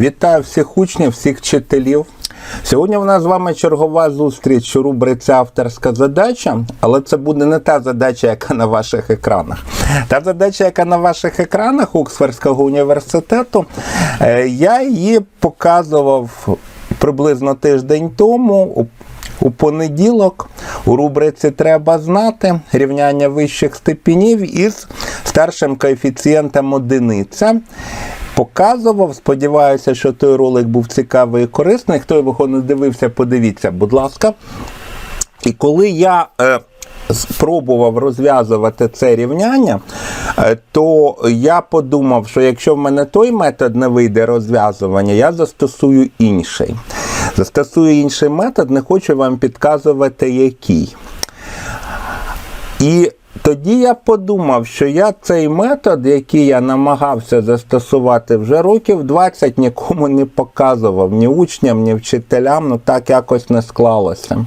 Вітаю всіх учнів, всіх вчителів. Сьогодні в нас з вами чергова зустріч у рубриці авторська задача, але це буде не та задача, яка на ваших екранах. Та задача, яка на ваших екранах Оксфордського університету, е, я її показував приблизно тиждень тому. у- У понеділок у рубриці Треба знати рівняння вищих степенів із старшим коефіцієнтом одиниця. Показував, сподіваюся, що той ролик був цікавий і корисний. Хто його не дивився, подивіться, будь ласка. І коли я е, спробував розв'язувати це рівняння, е, то я подумав, що якщо в мене той метод не вийде розв'язування, я застосую інший. Застосую інший метод, не хочу вам підказувати який. І тоді я подумав, що я цей метод, який я намагався застосувати вже років 20, нікому не показував, ні учням, ні вчителям, ну так якось не склалося.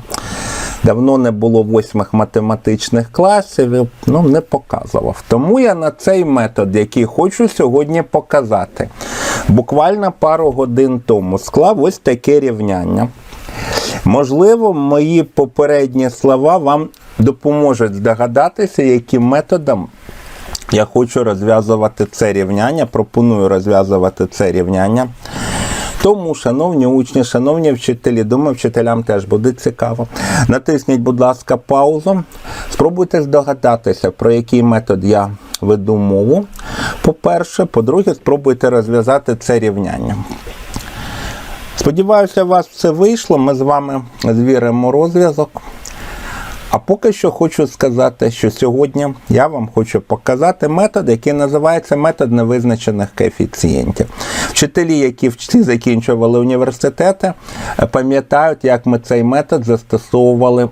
Давно не було восьмих математичних класів, ну не показував. Тому я на цей метод, який хочу сьогодні показати, буквально пару годин тому склав ось таке рівняння. Можливо, мої попередні слова вам допоможуть здогадатися, яким методом я хочу розв'язувати це рівняння. Пропоную розв'язувати це рівняння. Тому, шановні учні, шановні вчителі, думаю, вчителям теж буде цікаво. Натисніть, будь ласка, паузу. Спробуйте здогадатися, про який метод я веду мову. По-перше, по-друге, спробуйте розв'язати це рівняння. Сподіваюся, у вас все вийшло. Ми з вами звіримо розв'язок. А поки що хочу сказати, що сьогодні я вам хочу показати метод, який називається метод невизначених коефіцієнтів. Вчителі, які всі закінчували університети, пам'ятають, як ми цей метод застосовували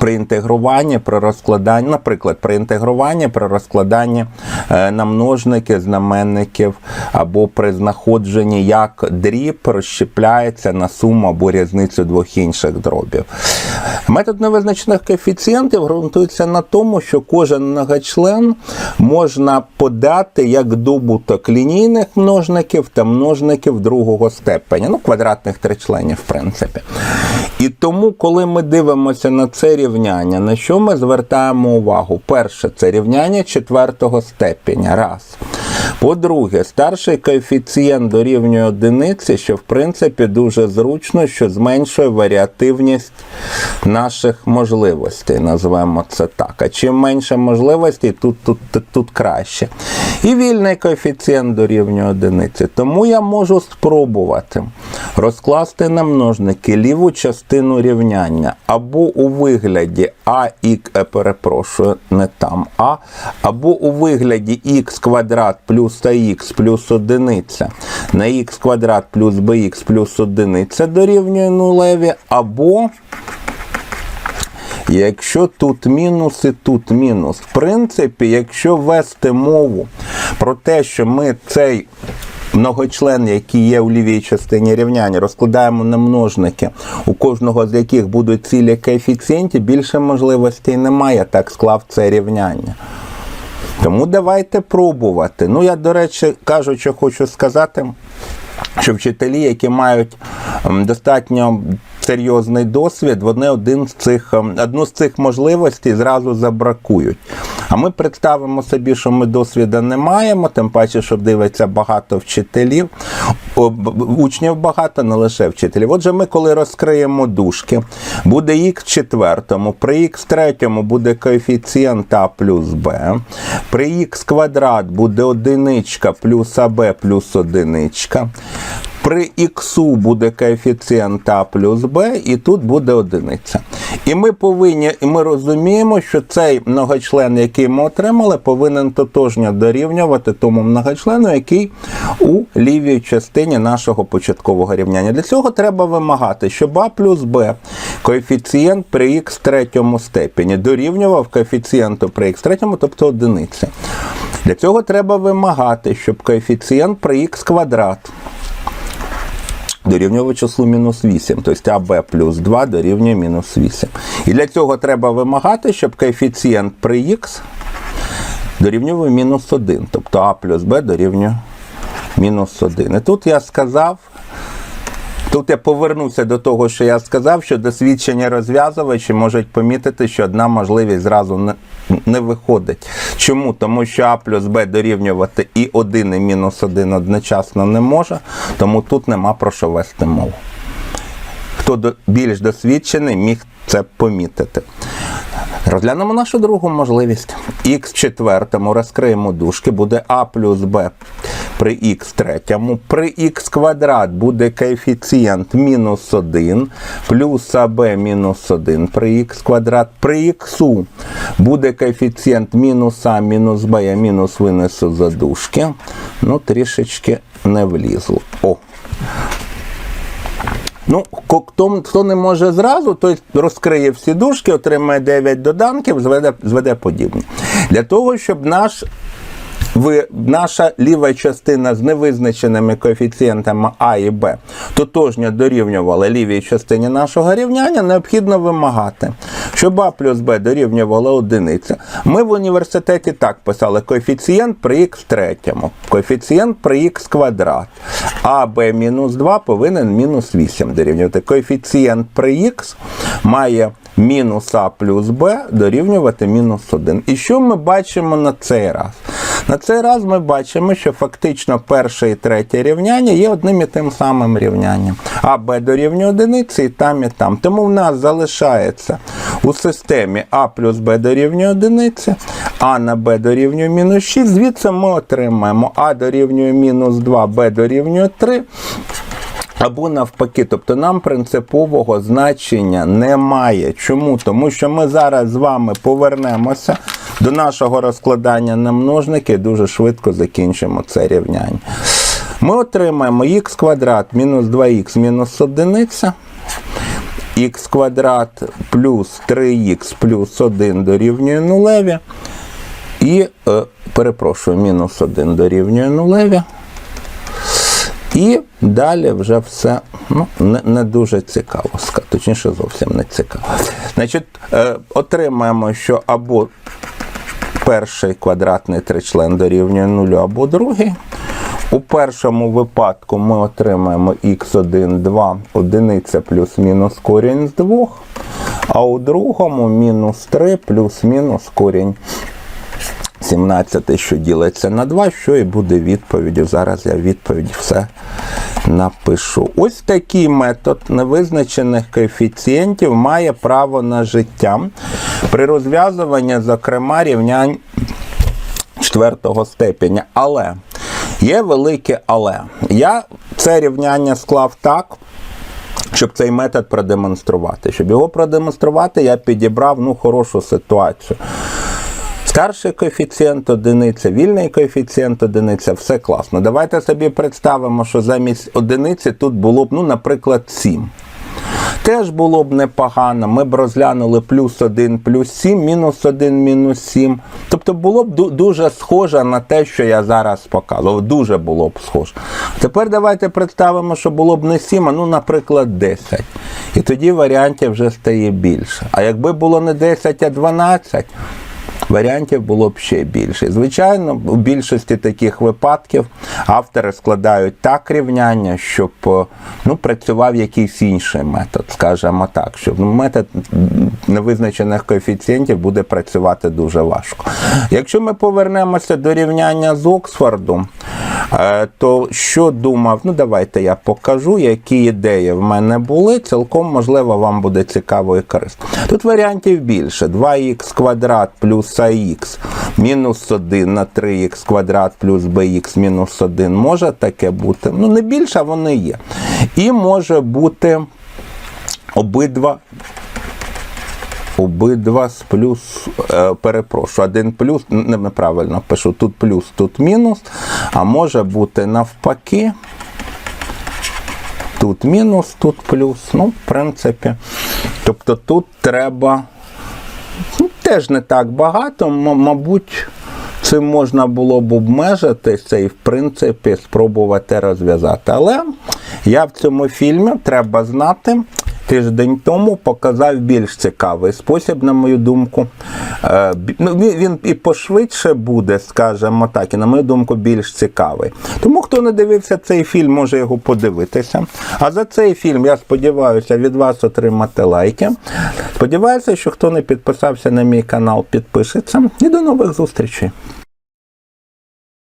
при інтегруванні, при розкладанні, наприклад, при інтегруванні, при розкладанні е, на множники, знаменників, або при знаходженні, як дріб розщепляється на суму або різницю двох інших дробів. Метод невизначених коефіцієнтів ґрунтується на тому, що кожен многочлен можна подати як добуток лінійних множників та множників другого степеня, ну, квадратних тричленів, в принципі. І тому, коли ми дивимося на це рівняння, на що ми звертаємо увагу? Перше, це рівняння четвертого степеня. Раз. По-друге, старший коефіцієнт дорівнює одиниці, що в принципі дуже зручно, що зменшує варіативність наших можливостей, називаємо це так. А чим менше можливостей, тут, тут, тут, тут краще. І вільний коефіцієнт дорівнює одиниці. Тому я можу спробувати розкласти на множники ліву частину рівняння або у вигляді а, і, перепрошую, не там а, або у вигляді х квадрат плюс ах плюс одиниця на х квадрат плюс bx плюс одиниця дорівнює нулеві, або Якщо тут мінус і тут мінус. В принципі, якщо ввести мову про те, що ми цей многочлен, який є у лівій частині рівняння, розкладаємо на множники, у кожного з яких будуть цілі коефіцієнти, більше можливостей немає. Так склав це рівняння. Тому давайте пробувати. Ну, я, до речі, кажучи, хочу сказати, що вчителі, які мають достатньо серйозний досвід, вони один з цих, ем, одну з цих можливостей зразу забракують. А ми представимо собі, що ми досвіду не маємо, тим паче, що дивиться багато вчителів, учнів багато, не лише вчителів. Отже, ми, коли розкриємо дужки, буде х четвертому, при х третьому буде коефіцієнт а плюс b, при х квадрат буде одиничка плюс аб плюс одиничка. При х буде коефіцієнт а плюс b, і тут буде одиниця. І ми повинні, і ми розуміємо, що цей многочлен, який ми отримали, повинен тотожньо дорівнювати тому многочлену, який у лівій частині нашого початкового рівняння. Для цього треба вимагати, щоб а плюс b коефіцієнт при х третьому степені дорівнював коефіцієнту при х третьому, тобто одиниці. Для цього треба вимагати, щоб коефіцієнт при х квадрат дорівнював числу мінус 8, тобто АБ плюс 2 дорівнює мінус 8. І для цього треба вимагати, щоб коефіцієнт при х дорівнював мінус 1, тобто А плюс Б дорівнює мінус 1. І тут я сказав, Тут я повернуся до того, що я сказав, що досвідчені розв'язувачі можуть помітити, що одна можливість зразу не, не виходить. Чому? Тому що А плюс Б дорівнювати і 1, і мінус 1 одночасно не може, тому тут нема про що вести мову. Хто більш досвідчений, міг це помітити. Розглянемо нашу другу можливість. Х четвертому розкриємо дужки, буде а плюс b при х третьому. При х квадрат буде коефіцієнт мінус 1, плюс аб мінус 1 при х квадрат. При х буде коефіцієнт мінус а мінус b, я мінус винесу за дужки. Ну, трішечки не влізло. О, Ну, хто, хто не може зразу, той розкриє всі дужки, отримає 9 доданків, зведе, зведе подібні. Для того, щоб наш, ви, наша ліва частина з невизначеними коефіцієнтами А і Б тотожньо дорівнювала лівій частині нашого рівняння, необхідно вимагати, щоб А плюс Б дорівнювала одиниця. Ми в університеті так писали коефіцієнт при х третьому, коефіцієнт при х квадрат. А Б мінус 2 повинен мінус 8 дорівнювати. Коефіцієнт при х має мінус А плюс Б дорівнювати мінус 1. І що ми бачимо на цей раз? На цей раз ми бачимо, що фактично перше і третє рівняння є одним і тим самим рівнянням. А Б дорівнює одиниці і там, і там. Тому в нас залишається у системі А плюс Б дорівнює одиниці, А на Б дорівнює мінус 6. Звідси ми отримаємо А дорівнює мінус 2, Б дорівнює 3. Або навпаки, тобто нам принципового значення немає. Чому? Тому що ми зараз з вами повернемося до нашого розкладання на множники і дуже швидко закінчимо це рівняння. Ми отримаємо х квадрат мінус 2х мінус 1, х квадрат плюс 3х плюс 1 дорівнює нулеві. І, е, перепрошую, мінус 1 дорівнює нулеві. І далі вже все ну, не, не дуже цікаво, точніше зовсім не цікаво. Значить, е, отримаємо, що або перший квадратний тричлен дорівнює нулю, або другий. У першому випадку ми отримаємо х1, 2, одиниця плюс-мінус корінь з 2, а у другому мінус 3 плюс-мінус корінь 17, що ділиться на 2, що і буде відповіддю. Зараз я відповідь все напишу. Ось такий метод невизначених коефіцієнтів має право на життя при розв'язуванні, зокрема, рівнянь четвертого степеня. Але є велике але. Я це рівняння склав так. Щоб цей метод продемонструвати. Щоб його продемонструвати, я підібрав ну, хорошу ситуацію. Старший коефіцієнт одиниця, вільний коефіцієнт одиниця, все класно. Давайте собі представимо, що замість одиниці тут було б, ну, наприклад, 7. Теж було б непогано. Ми б розглянули плюс 1, плюс 7, мінус 1, мінус 7. Тобто було б дуже схоже на те, що я зараз показував. Дуже було б схоже. Тепер давайте представимо, що було б не 7, а ну, наприклад, 10. І тоді варіантів вже стає більше. А якби було не 10, а 12. Варіантів було б ще більше. Звичайно, у більшості таких випадків автори складають так рівняння, щоб е, ну, працював якийсь інший метод, скажімо так, щоб метод невизначених коефіцієнтів буде працювати дуже важко. Якщо ми повернемося до рівняння з Оксфорду, е, то що думав, ну давайте я покажу, які ідеї в мене були. Цілком можливо вам буде цікаво і корисно. Тут варіантів більше: 2х квадрат плюс ах мінус 1 на 3х квадрат плюс bx мінус 1. Може таке бути. Ну, не більше, а вони є. І може бути обидва. Обидва з плюс, е, перепрошую, один плюс, не- неправильно пишу, тут плюс, тут мінус, а може бути навпаки. Тут мінус, тут плюс. Ну, в принципі. Тобто тут треба ну, теж не так багато, мабуть, цим можна було б обмежитися і, в принципі, спробувати розв'язати. Але я в цьому фільмі треба знати. Тиждень тому показав більш цікавий спосіб, на мою думку. Е, ну, він, він і пошвидше буде, скажімо так, і на мою думку, більш цікавий. Тому хто не дивився цей фільм, може його подивитися. А за цей фільм я сподіваюся від вас отримати лайки. Сподіваюся, що хто не підписався на мій канал, підпишеться. І до нових зустрічей.